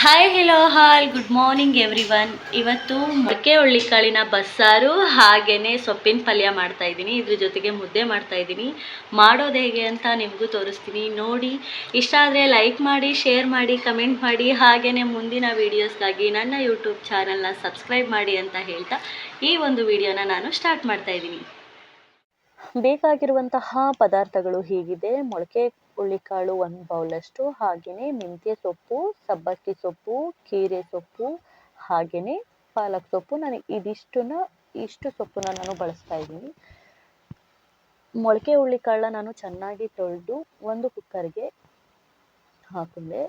Hi hello all good morning everyone ಇವತ್ತು ಮೊಳಕೆ ಕಾಳಿನ ಬಸ್ಸಾರು ಹಾಗೆಯೇ ಸೊಪ್ಪಿನ ಪಲ್ಯ ಮಾಡ್ತಾ ಇದ್ದೀನಿ. ಇದ್ರ ಜೊತೆಗೆ ಮುದ್ದೆ ಮಾಡ್ತಾ ಇದ್ದೀನಿ. ಮಾಡೋದು ಹೇಗೆ ಅಂತ ನಿಮಗೂ ತೋರಿಸ್ತೀನಿ. ನೋಡಿ, ಇಷ್ಟ ಆದರೆ ಲೈಕ್ ಮಾಡಿ ಶೇರ್ ಮಾಡಿ ಕಮೆಂಟ್ ಮಾಡಿ. ಹಾಗೆಯೇ ಮುಂದಿನ ವೀಡಿಯೋಸ್ಗಾಗಿ ನನ್ನ ಯೂಟ್ಯೂಬ್ ಚಾನಲ್ನ ಸಬ್ಸ್ಕ್ರೈಬ್ ಮಾಡಿ ಅಂತ ಹೇಳ್ತಾ ಈ ಒಂದು ವಿಡಿಯೋನ ನಾನು ಸ್ಟಾರ್ಟ್ ಮಾಡ್ತಾ ಇದ್ದೀನಿ. ಬೇಕಾಗಿರುವಂತಹ ಪದಾರ್ಥಗಳು ಹೀಗಿದೆ. ಮೊಳಕೆ ಹುರುಳಿಕಾಳು ಒಂದು ಬೌಲಷ್ಟು ಹಾಗೆಯೇ ಮೆಂತ್ಯ ಸೊಪ್ಪು, ಸಬ್ಬಕ್ಕಿ ಸೊಪ್ಪು ಕೀರೆ ಸೊಪ್ಪು ಹಾಗೆಯೇ ಪಾಲಕ್ ಸೊಪ್ಪು. ನಾನು ಇದಿಷ್ಟನ್ನ, ಇಷ್ಟು ಸೊಪ್ಪನ್ನ ನಾನು ಬಳಸ್ತಾ ಇದ್ದೀನಿ. ಮೊಳಕೆ ಹುರುಳಿಕಾಳನ್ನ ನಾನು ಚೆನ್ನಾಗಿ ತೊಳೆದು ಒಂದು ಕುಕ್ಕರ್ಗೆ ಹಾಕೊಂಡೆ.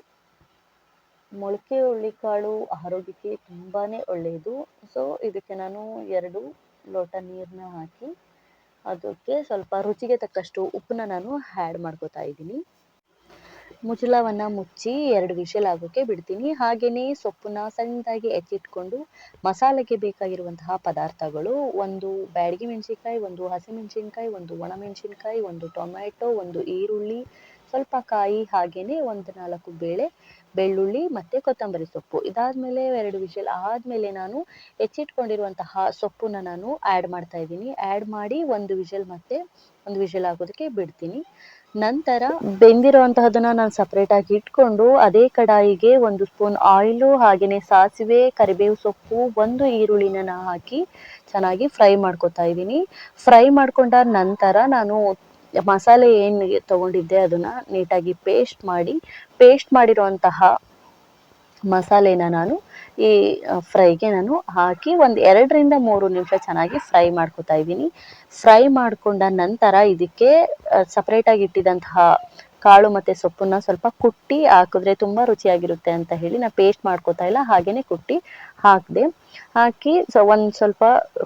ಮೊಳಕೆ ಹುರುಳಿಕಾಳು ಆರೋಗ್ಯಕ್ಕೆ ತುಂಬಾ ಒಳ್ಳೆಯದು. ಸೊ ಇದಕ್ಕೆ ನಾನು ಎರಡು ಲೋಟ ನೀರನ್ನ ಹಾಕಿ ಅದಕ್ಕೆ ಸ್ವಲ್ಪ ರುಚಿಗೆ ತಕ್ಕಷ್ಟು ಉಪ್ಪನ್ನ ನಾನು ಆ್ಯಡ್ ಮಾಡ್ಕೋತಾ ಇದ್ದೀನಿ. ಮುಚ್ಚಳವನ್ನು ಮುಚ್ಚಿ ಎರಡು ವಿಷಲ್ ಆಗೋಕ್ಕೆ ಬಿಡ್ತೀನಿ. ಹಾಗೆಯೇ ಸೊಪ್ಪನ್ನ ಸಣ್ಣದಾಗಿ ಎತ್ತಿಟ್ಕೊಂಡು ಮಸಾಲೆಗೆ ಬೇಕಾಗಿರುವಂತಹ ಪದಾರ್ಥಗಳು, ಒಂದು ಬ್ಯಾಡಗಿ ಮೆಣಸಿನ್ಕಾಯಿ, ಒಂದು ಹಸಿಮೆಣಸಿನ್ಕಾಯಿ ಒಂದು ಒಣಮೆಣಸಿನ್ಕಾಯಿ ಒಂದು ಟೊಮ್ಯಾಟೊ, ಒಂದು ಈರುಳ್ಳಿ ಸ್ವಲ್ಪ ಕಾಯಿ ಹಾಗೆಯೇ ಒಂದು ನಾಲ್ಕು ಬೇಳೆ ಬೆಳ್ಳುಳ್ಳಿ ಮತ್ತು ಕೊತ್ತಂಬರಿ ಸೊಪ್ಪು. ಇದಾದಮೇಲೆ ಎರಡು ವಿಷಲ್ ಆದಮೇಲೆ ನಾನು ಹೆಚ್ಚಿಟ್ಕೊಂಡಿರುವಂತಹ ಸೊಪ್ಪನ್ನ ನಾನು ಆ್ಯಡ್ ಮಾಡ್ತಾ ಇದ್ದೀನಿ. ಆ್ಯಡ್ ಮಾಡಿ ಒಂದು ವಿಷಲ್ ಮತ್ತೆ ಒಂದು ವಿಷಲ್ ಆಗೋದಕ್ಕೆ ಬಿಡ್ತೀನಿ. ನಂತರ ಬೆಂದಿರುವಂತಹದನ್ನ ನಾನು ಸಪ್ರೇಟಾಗಿ ಇಟ್ಕೊಂಡು ಅದೇ ಕಡಾಯಿಗೆ ಒಂದು ಸ್ಪೂನ್ ಆಯಿಲು ಹಾಗೆಯೇ ಸಾಸಿವೆ ಕರಿಬೇವು ಸೊಪ್ಪು ಒಂದು ಈರುಳ್ಳಿನ ಹಾಕಿ ಚೆನ್ನಾಗಿ ಫ್ರೈ ಮಾಡ್ಕೊತಾ ಇದ್ದೀನಿ. ಫ್ರೈ ಮಾಡ್ಕೊಂಡ ನಂತರ ನಾನು ಮಸಾಲೆ ಏನು ತೊಗೊಂಡಿದ್ದೆ ಅದನ್ನು ನೀಟಾಗಿ ಪೇಸ್ಟ್ ಮಾಡಿ ಪೇಸ್ಟ್ ಮಾಡಿರುವಂತಹ ಮಸಾಲೆನ ನಾನು ಈ ಫ್ರೈಗೆ ನಾನು ಹಾಕಿ ಒಂದು ಎರಡರಿಂದ ಮೂರು ನಿಮಿಷ ಚೆನ್ನಾಗಿ ಫ್ರೈ ಮಾಡ್ಕೊತಾ ಇದ್ದೀನಿ. ಫ್ರೈ ಮಾಡಿಕೊಂಡ ನಂತರ ಇದಕ್ಕೆ ಸಪ್ರೇಟಾಗಿ ಇಟ್ಟಿದ್ದಂತಹ ಕಾಳು ಮತ್ತು ಸೊಪ್ಪನ್ನ ಸ್ವಲ್ಪ ಕುಟ್ಟಿ ಹಾಕಿದ್ರೆ ತುಂಬ ರುಚಿಯಾಗಿರುತ್ತೆ ಅಂತ ಹೇಳಿ ನಾನು ಪೇಸ್ಟ್ ಮಾಡ್ಕೋತಾ ಇಲ್ಲ, ಹಾಗೇನೆ ಕುಟ್ಟಿ ಹಾಕಿದೆ. ಹಾಕಿ ಸೊ ಒಂದು ಸ್ವಲ್ಪ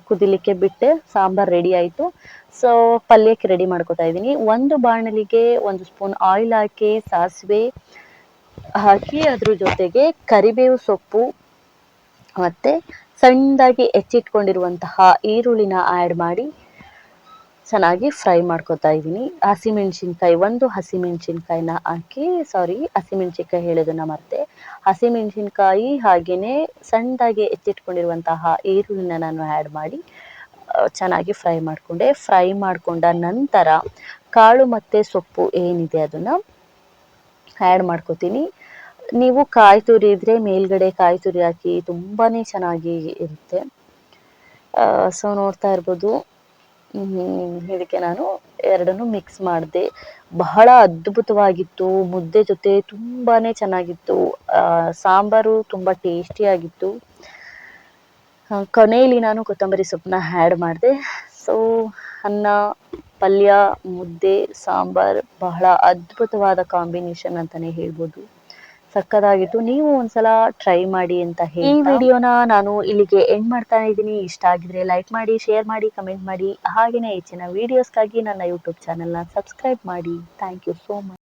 ಕುದಿಲಿಕ್ಕೆ ಬಿಟ್ಟೆ, ಸಾಂಬಾರು ರೆಡಿ ಆಯ್ತು. ಸೊ ಪಲ್ಯಕ್ಕೆ ರೆಡಿ ಮಾಡ್ಕೋತಾ ಇದ್ದೀನಿ. ಒಂದು ಬಾಣಲಿಗೆ ಒಂದು ಸ್ಪೂನ್ ಆಯಿಲ್ ಹಾಕಿ, ಸಾಸಿವೆ ಹಾಕಿ, ಅದ್ರ ಜೊತೆಗೆ ಕರಿಬೇವು ಸೊಪ್ಪು ಮತ್ತು ಸಣ್ಣದಾಗಿ ಹೆಚ್ಚಿಟ್ಕೊಂಡಿರುವಂತಹ ಈರುಳ್ಳಿನ ಆ್ಯಡ್ ಮಾಡಿ ಚೆನ್ನಾಗಿ ಫ್ರೈ ಮಾಡ್ಕೊತಾ ಇದ್ದೀನಿ. ಹಸಿಮೆಣ್ಸಿನ್ಕಾಯಿ, ಒಂದು ಹಸಿಮೆಣ್ಸಿನ್ಕಾಯಿನ ಹಾಕಿ ಸಾರಿ ಹಸಿಮೆಣ್ಸಿನ್ಕಾಯಿ ಹೇಳೋದನ್ನ ಮರೆತೆ. ಹಸಿಮೆಣ್ಸಿನ್ಕಾಯಿ ಹಾಗೆಯೇ ಸಣ್ಣದಾಗಿ ಎತ್ತಿಟ್ಕೊಂಡಿರುವಂತಹ ಈರುಳ್ಳಿನ ನಾನು ಆ್ಯಡ್ ಮಾಡಿ ಚೆನ್ನಾಗಿ ಫ್ರೈ ಮಾಡಿಕೊಂಡೆ. ಫ್ರೈ ಮಾಡಿಕೊಂಡ ನಂತರ ಕಾಳು ಮತ್ತು ಸೊಪ್ಪು ಏನಿದೆ ಅದನ್ನು ಆ್ಯಡ್ ಮಾಡ್ಕೋತೀನಿ. ನೀವು ಕಾಯಿ ತುರಿ ಇದ್ದರೆ ಮೇಲ್ಗಡೆ ಕಾಯಿ ತುರಿ ಹಾಕಿ ತುಂಬಾ ಚೆನ್ನಾಗಿ ಇರುತ್ತೆ. ಸೊ ನೋಡ್ತಾ ಇರ್ಬೋದು. ಇದಕ್ಕೆ ನಾನು ಎರಡನ್ನು ಮಿಕ್ಸ್ ಮಾಡಿದೆ. ಬಹಳ ಅದ್ಭುತವಾಗಿತ್ತು. ಮುದ್ದೆ ಜೊತೆ ತುಂಬಾ ಚೆನ್ನಾಗಿತ್ತು. ಸಾಂಬಾರು ತುಂಬ ಟೇಸ್ಟಿಯಾಗಿತ್ತು ಕೊನೆಯಲ್ಲಿ ನಾನು ಕೊತ್ತಂಬರಿ ಸೊಪ್ಪನ್ನ ಆ್ಯಡ್ ಮಾಡಿದೆ. ಸೊ ಅನ್ನ, ಪಲ್ಯ, ಮುದ್ದೆ, ಸಾಂಬಾರು ಬಹಳ ಅದ್ಭುತವಾದ ಕಾಂಬಿನೇಷನ್ ಅಂತಲೇ ಹೇಳ್ಬೋದು. ಸಕ್ಕದಾಗಿತ್ತು ನೀವು ಒಂದ್ಸಲ ಟ್ರೈ ಮಾಡಿ ಅಂತ ಹೇಳಿ ಈ ವಿಡಿಯೋನ ನಾನು ಇಲ್ಲಿಗೆ ಎಂಡ್ ಮಾಡ್ತಾ ಇದ್ದೀನಿ. ಇಷ್ಟ ಆಗಿದ್ರೆ ಲೈಕ್ ಮಾಡಿ ಶೇರ್ ಮಾಡಿ ಕಮೆಂಟ್ ಮಾಡಿ. ಹಾಗೆಯೇ ಹೆಚ್ಚಿನ ವಿಡಿಯೋಸ್ಗಾಗಿ ನನ್ನ ಯೂಟ್ಯೂಬ್ ಚಾನೆಲ್ನ ಸಬ್ಸ್ಕ್ರೈಬ್ ಮಾಡಿ. Thank you so much